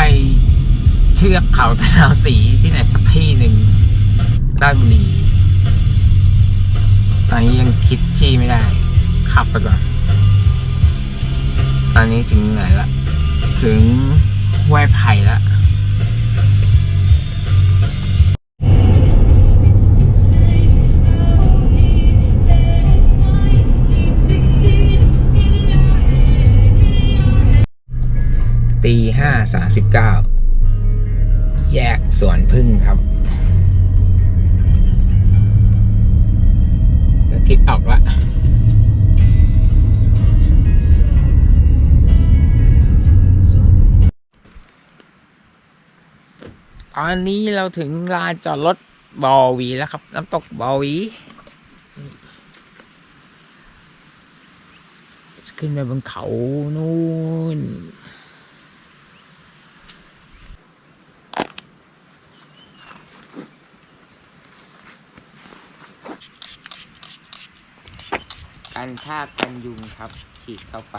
ไปเชือกเขาตะนาวสีที่ไหนสักที่หนึ่งราชบุรีตอนนี้ยังคิดที่ไม่ได้ ขับไปก่อน ตอนนี้ถึงไหนละ ถึงห้วยไผ่ละ ตีห้าสามสิบเก้าแยกสวนพึ่งครับก็คิดออกละตอนนี้เราถึงลานจอดรถบอวีแล้วครับ น้ำตกบอวี ขึ้นไปบนเขานู่น กันชาติกันยุงครับ ฉีดเข้าไป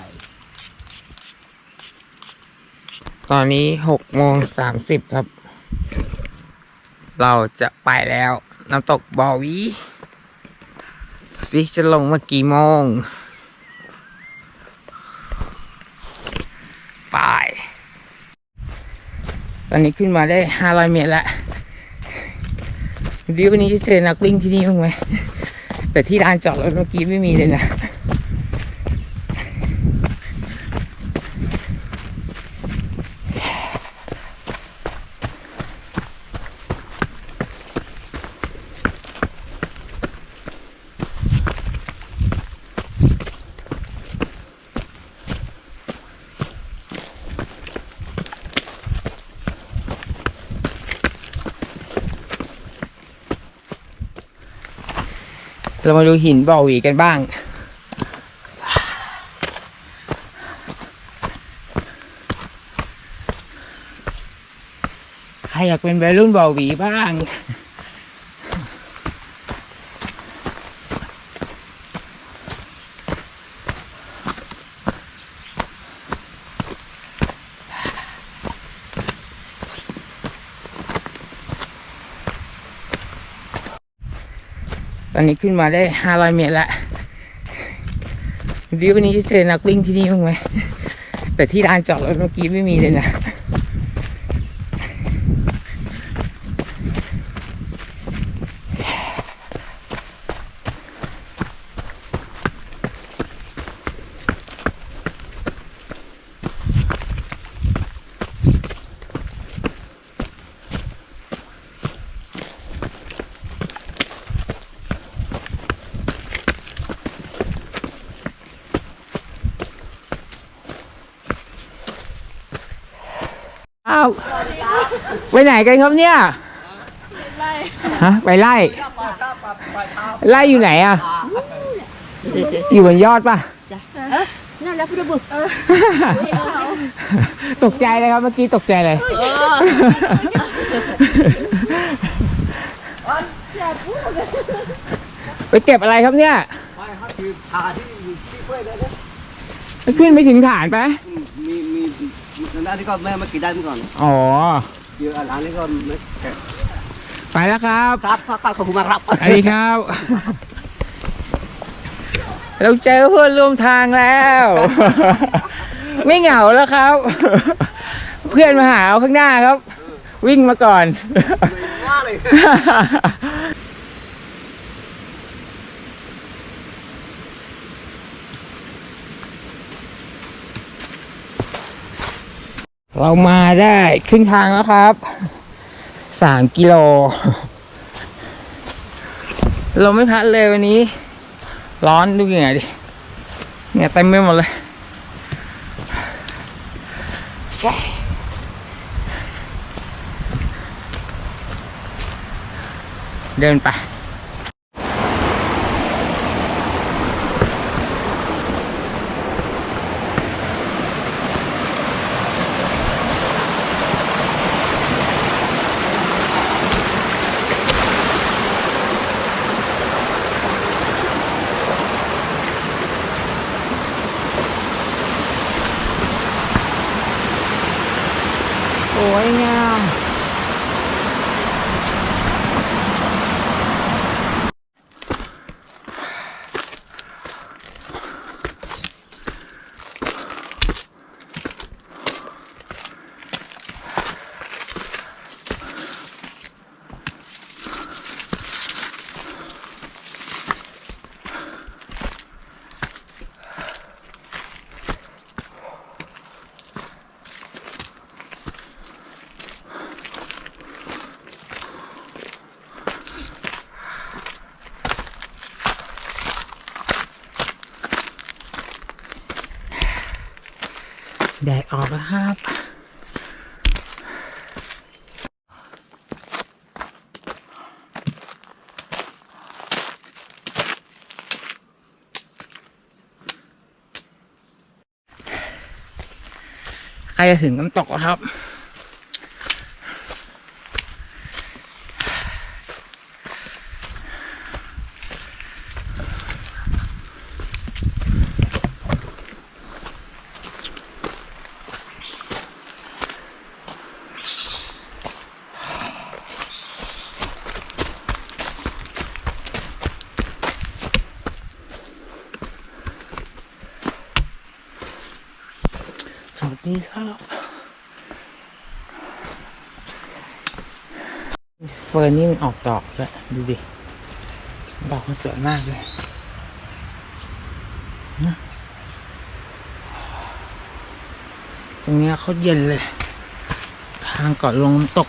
ตอนนี้หกโมงสามสิบครับ เราจะไปแล้ว น้ำตกบอวีซิจะลงเมากี่โมงไปตอนนี้ขึ้นมาได้ห้าร้อยเมตรแล้วดีวันนี้จะเจอนักวิ่งที่นี่บ้างไหม แต่ที่ลานจอดรถเมื่อกี้ไม่มีเลยนะ เรามาดูหินบ่อหวีกันบ้าง ใครอยากเป็นวัยรุ่นบ่อหวีบ้าง อนนี้ขึ้นมาได้ห้าร้อยเมตรแล้วดีวันนี้จะเจอนักวิ่งที่นี่บ้างไหมแต่ที่ลานจอดรถเมื่อกี้ไม่มีเลยนะ ไปไหนกันครับเนี่ย ฮะ ไปไล่ ไล่อยู่ไหนอะ อยู่บนยอดป่ะ นั่นแหละพี่บุกตกใจเลยครับเมื่อกี้ตกใจเลย ไปเก็บอะไรครับเนี่ย ไม่ครับคือพาที่อยู่ที่กล้วยเลยนะขึ้นไปถึงฐานไปะมีมี มีทางด้านที่ก็แม่มากี่ได้เมื่อก่อนอ๋อเยอะอันนี้ก็ไม่แก่ไปแล้วครับครับครับครับขอบคุณมากครับสวัสดีครับ เราเจอเพื่อนร่วมทางแล้ว ไม่เหงาแล้วครับ เพื่อนมาหาเอาข้างหน้าครับ วิ่งมาก่อนว่าเลย เรามาได้ครึ่งทางแล้วครับสามกิโล เราไม่พัดเลยวันนี้ ร้อนดูเหงื่อดิเหงื่อเต็มไปหมดเลย เดินไป ว แดดออกแล้วครับ ใกล้จะถึงน้ำตกแล้วครับ สวัสดีครับเฟอร์นี่มันออกดอกแล้วยดูดิ ดอกมันสวยมากเลยนะตรงเนี้ยเขาเย็นเลย ทางก่อนลงน้ำตก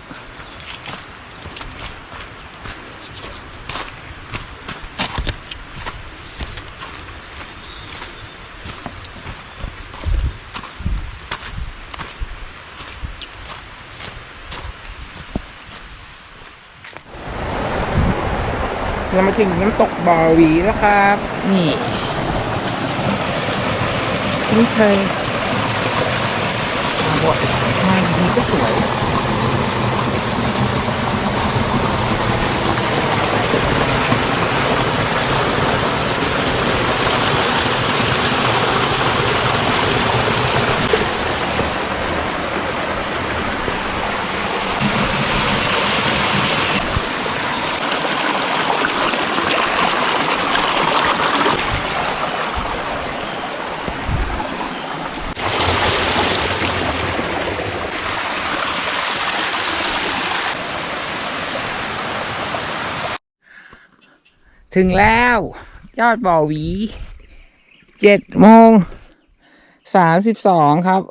เรามาถึงน้ำตกบ่อหวีแล้วครับ นี่ไม่เคยมาบ่อยมาดีก็สวย ถึงแล้ว ยอดบ่อหวีเจ็ดโมงสามสิบสองครับ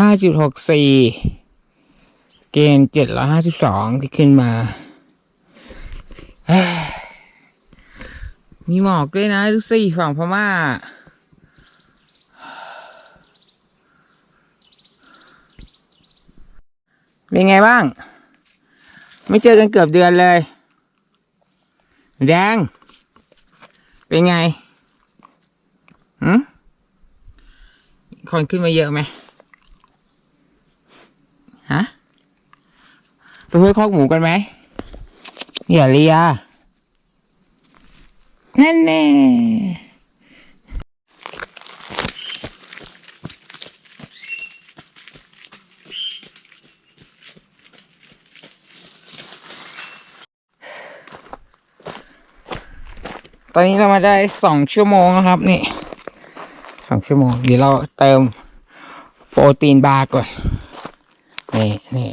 ห้าจุดหกสี่เกณฑ์เจ็ดร้อยห้าสิบสองที่ขึ้นมา มีหมอกด้วยนะดูสิฝั่งพม่า เป็นไงบ้าง ไม่เจอกันเกือบเดือนเลย แดง เป็นไงหืมคนขึ้นมาเยอะไหมฮะไปเพื่อคอกหมูกันไหมอย่าเลียนั่นแน่ ตอนนี้เรามาได้สองชั่วโมงแล้วครับ นี่สองชั่วโมง เดี๋ยวเราเติมโปรตีนบาร์ก่อน นี่นี่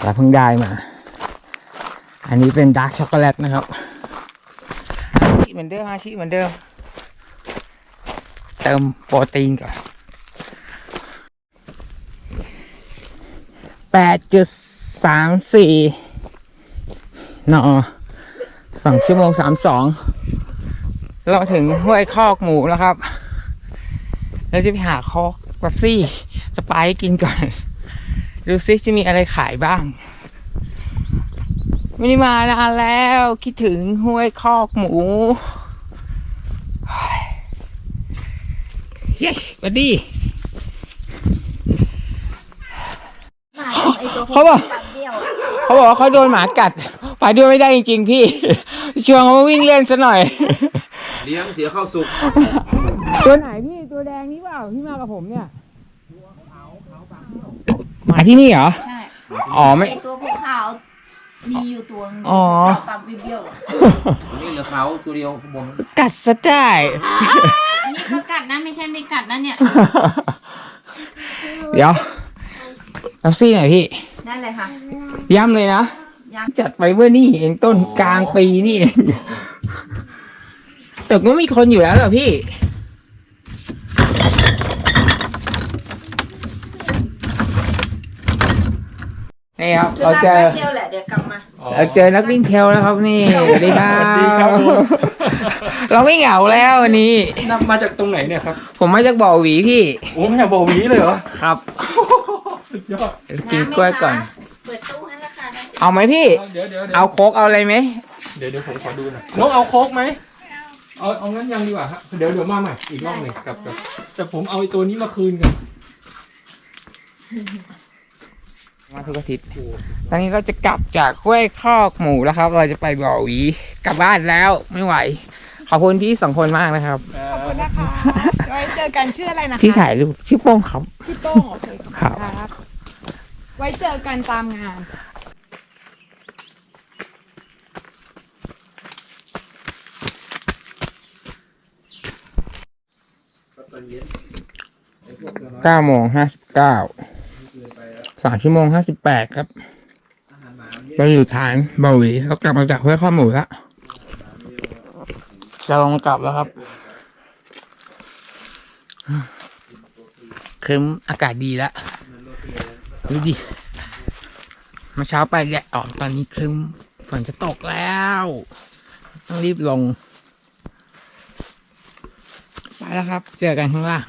เราเพิ่งได้มา อันนี้เป็นดาร์กช็อกโกแลตนะครับฮาชิเหมือนเดิมฮาชิเหมือนเดิม เติมโปรตีนก่อนแปดจุดสามสี่ นอสองชั่วโมงสามสองเราถึงห้วยคอกหมูแล้วครับเราจะไปหาคอกบัฟฟี่สไปซ์กินก่อน ดูซิจะมีอะไรขายบ้าง ไม่ได้มานานแล้วคิดถึงห้วยคอกหมูเฮ้ยเย้สวัสดีไอ้ตัวเขาบอกตัด เบี้ยวอะเขาบอกว่าเขาโดนหมากัดไปด้วยไม่ได้จริงๆพี่ ชวนเขามาวิ่งเล่นซะหน่อย เลี้ยงเสียข้าวสุก ตัวไหนพี่ตัวแดงนี่เปล่าที่มากับผมเนี่ยหมาที่นี่เหรอ ใช่อ๋อไม่ ไอ้ตัวภูขาวมีอยู่ตัวนึงอ๋อตัดเบี้ยวๆอะนี่เหลือเขาตัวเดียวข้างบนกัดซะได้ อันนี้ก็กัดนะไม่ใช่ไม่กัดนะเนี่ย เดี๋ยวเอาซี่หน่อยพี่ นั่นเลยค่ะ ย้ำเลยนะยังจัดไปเมื่อนี่เองต้นกลางปีนี่เองแต่ก็มีคนอยู่แล้วเหรอพี่ นี่ครับ เราเจอเดียวแหละเดี๋ยวกลับมาอเราเจอนักวิ่งเทรลแล้วครับนี่สวัสดีครัสวัสดีครับบผม เราไม่เหงาแล้ววันนี้ นำมาจากตรงไหนเนี่ยครับ ผมมาจากบ่อหวีพี่ โอ้ไม่อยากบอกหวีเลยเหรอ ครับ สุดยอดกินกล้วยก่อน เปิดตู้ให้ราคาได้เอาไหมพี่ เดี๋ยวเดี๋ยวเดี๋ยวเอาโคกเอาอะไรไหมเดี๋ยวเดี๋ยวผมขอดูหน่อยน้องเอาโค้กไหมเอาเอางั้นยังดีกว่าครับเดี๋ยวเดี๋ยวมาใหม่อีกรอบหนึ่งครับครับแต่ผมเอาไอ้ตัวนี้มาคืนกันมาทุกอาทิตย์ โอ้ ตอนนี้เราจะกลับจากห้วยคอกหมูแล้วครับ เราจะไปบ่อหวีกลับบ้านแล้วไม่ไหว ขอบคุณพี่สองคนมากนะครับขอบ คุณนะคะไว้เจอกันชื่ออะไรนะคะที่ถ่ายรูปชื่อโป้งครับ พี่โต้งโอเคครับครับ ไว้เจอกันตามงาน เก้าโมงห้าสิบเก้า สามชั่วโมงห้าสิบแปดครับ เราอยู่ฐานบ่อหวีเรากลับมาจากห้วยข้อหมูแล้วจะลงกลับแล้วครับ คืมอากาศดีแล้วดูดิเมื่อเช้าไปแดดออกตอนนี้ครึมฝนจะตกแล้ว ต้องรีบลง ไปแล้วครับ เจอกันข้างล่าง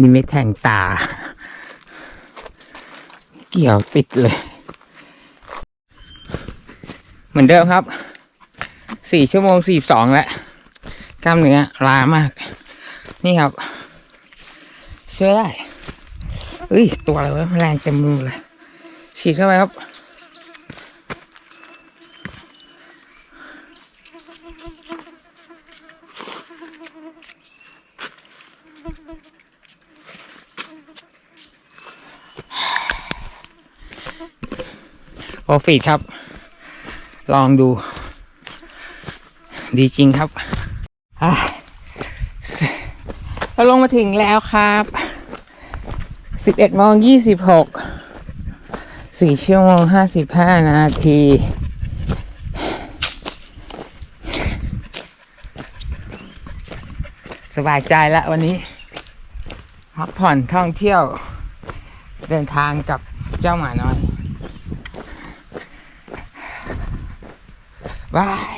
นี่ไม่แทงตา เกี่ยวติดเลย เหมือนเดิมครับ สี่ชั่วโมงสี่สองแล้วกล้ามเนื้อลามาก นี่ครับ เชื่อได้เอ้ย ตัวอะไรวะแรงเต็มมือเลยฉีดเข้าไปครับ โปรฟิตครับ ลองดู ดีจริงครับเราลงมาถึงแล้วครับสิบเอ็ดโมงยี่สิบหกสี่ชั่วโมงห้าสิบห้านาทีสบายใจแล้ววันนี้พักผ่อนท่องเที่ยว เดินทางกับเจ้าหมาน้อย บาย